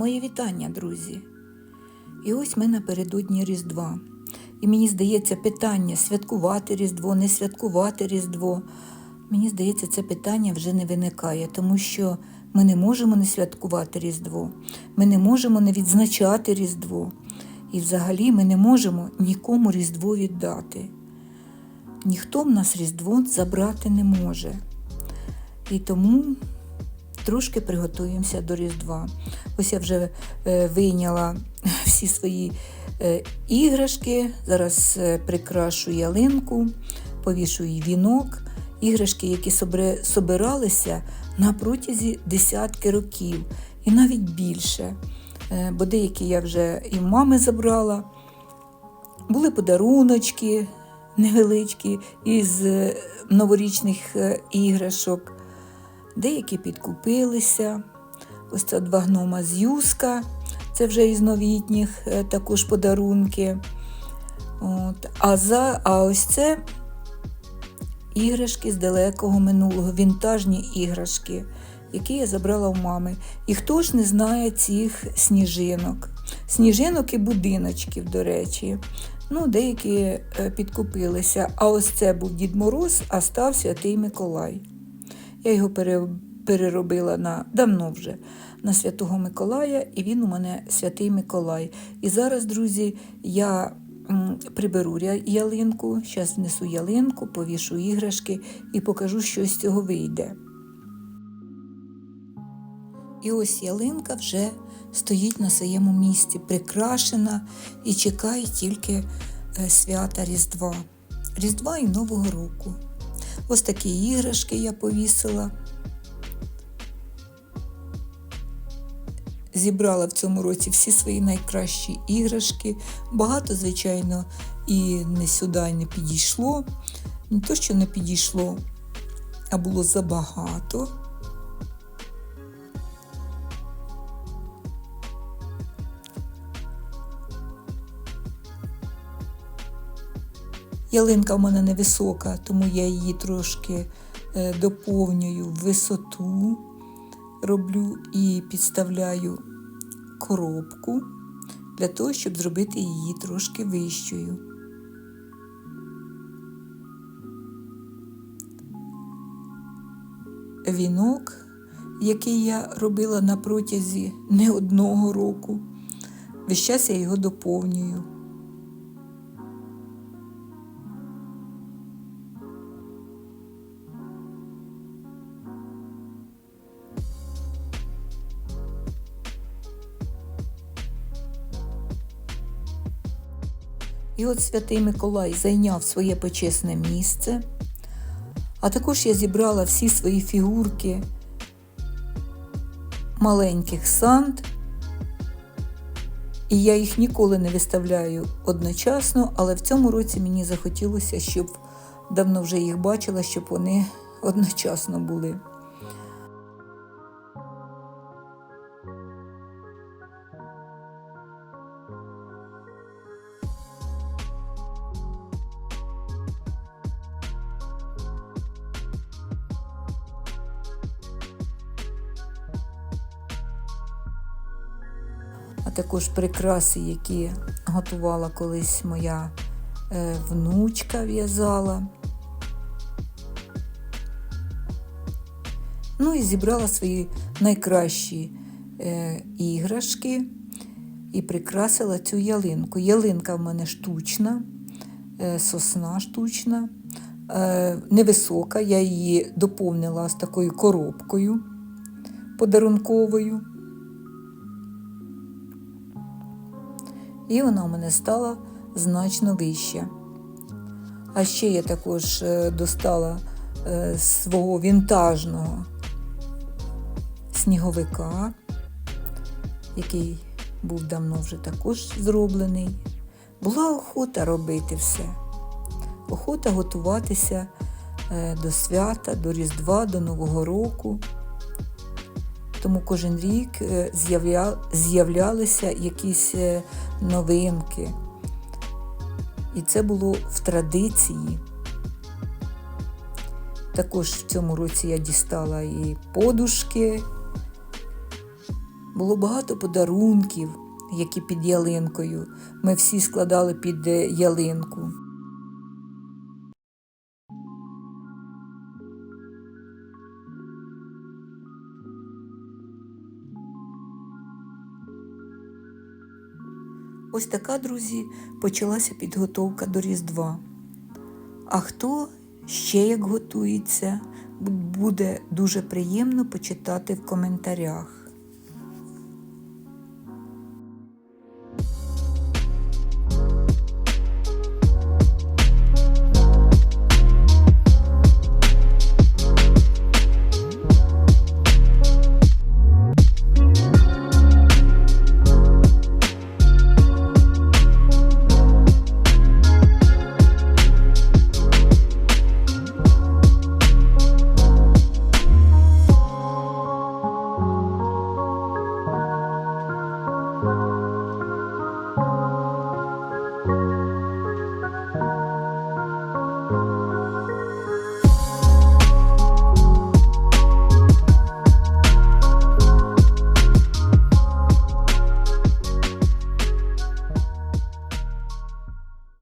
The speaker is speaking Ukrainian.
Моє вітання, друзі. І ось ми напередодні Різдва. І мені здається, питання святкувати Різдво, не святкувати Різдво. Мені здається, це питання вже не виникає, тому що ми не можемо не святкувати Різдво, ми не можемо не відзначати Різдво. І взагалі ми не можемо нікому Різдво віддати. Ніхто в нас Різдво забрати не може. І тому трошки приготуємося до Різдва. Ось я вже е, вийняла всі свої е, іграшки. Зараз е, прикрашу ялинку, повішу їй вінок. Іграшки, які собиралися на протязі десятки років, і навіть більше. Бо деякі я вже і мами забрала. Були подаруночки невеличкі із новорічних іграшок. Деякі підкупилися. Ось це два гнома з юска, це вже із новітніх е, також подарунки. От. А, за, а ось це іграшки з далекого минулого, вінтажні іграшки, які я забрала в мами. І хто ж не знає цих сніжинок? Сніжинок і будиночків, до речі. Ну, деякі е, підкупилися. А ось це був Дід Мороз, а став Святий Миколай. Я його переробила на давно вже на Святого Миколая, і він у мене Святий Миколай. І зараз, друзі, я приберу ялинку, зараз внесу ялинку, повішу іграшки і покажу, що з цього вийде. І ось ялинка вже стоїть на своєму місці, прикрашена і чекає тільки е, свята Різдва. Різдва і Нового року. Ось такі іграшки я повісила. Зібрала в цьому році всі свої найкращі іграшки. Багато, звичайно, і не сюди не підійшло. Не то, що не підійшло, а було забагато. Ялинка в мене невисока, тому я її трошки е, доповнюю висоту, роблю і підставляю коробку для того, щоб зробити її трошки вищою. Вінок, який я робила на протязі не одного року, весь час я його доповнюю. І от святий Миколай зайняв своє почесне місце. А також я зібрала всі свої фігурки маленьких сант. І я їх ніколи не виставляю одночасно, але в цьому році мені захотілося, щоб давно вже їх бачила, щоб вони одночасно були. А також прикраси, які готувала колись моя е, внучка в'язала. Ну і зібрала свої найкращі е, іграшки і прикрасила цю ялинку. Ялинка в мене штучна, е, сосна штучна, невисока. Я її доповнила з такою коробкою подарунковою. І вона у мене стала значно вища. А ще я також е, достала е, свого вінтажного сніговика, який був давно вже також зроблений. Була охота робити все. Охота готуватися е, до свята, до Різдва, до Нового року. Тому кожен рік е, з'явля- з'являлися якісь е, новинки. І це було в традиції. Також в цьому році я дістала і подушки, Було багато подарунків, які під ялинкою. Ми всі складали під е, ялинку. Ось така, друзі, почалася підготовка до Різдва. А хто ще як готується, буде дуже приємно почитати в коментарях.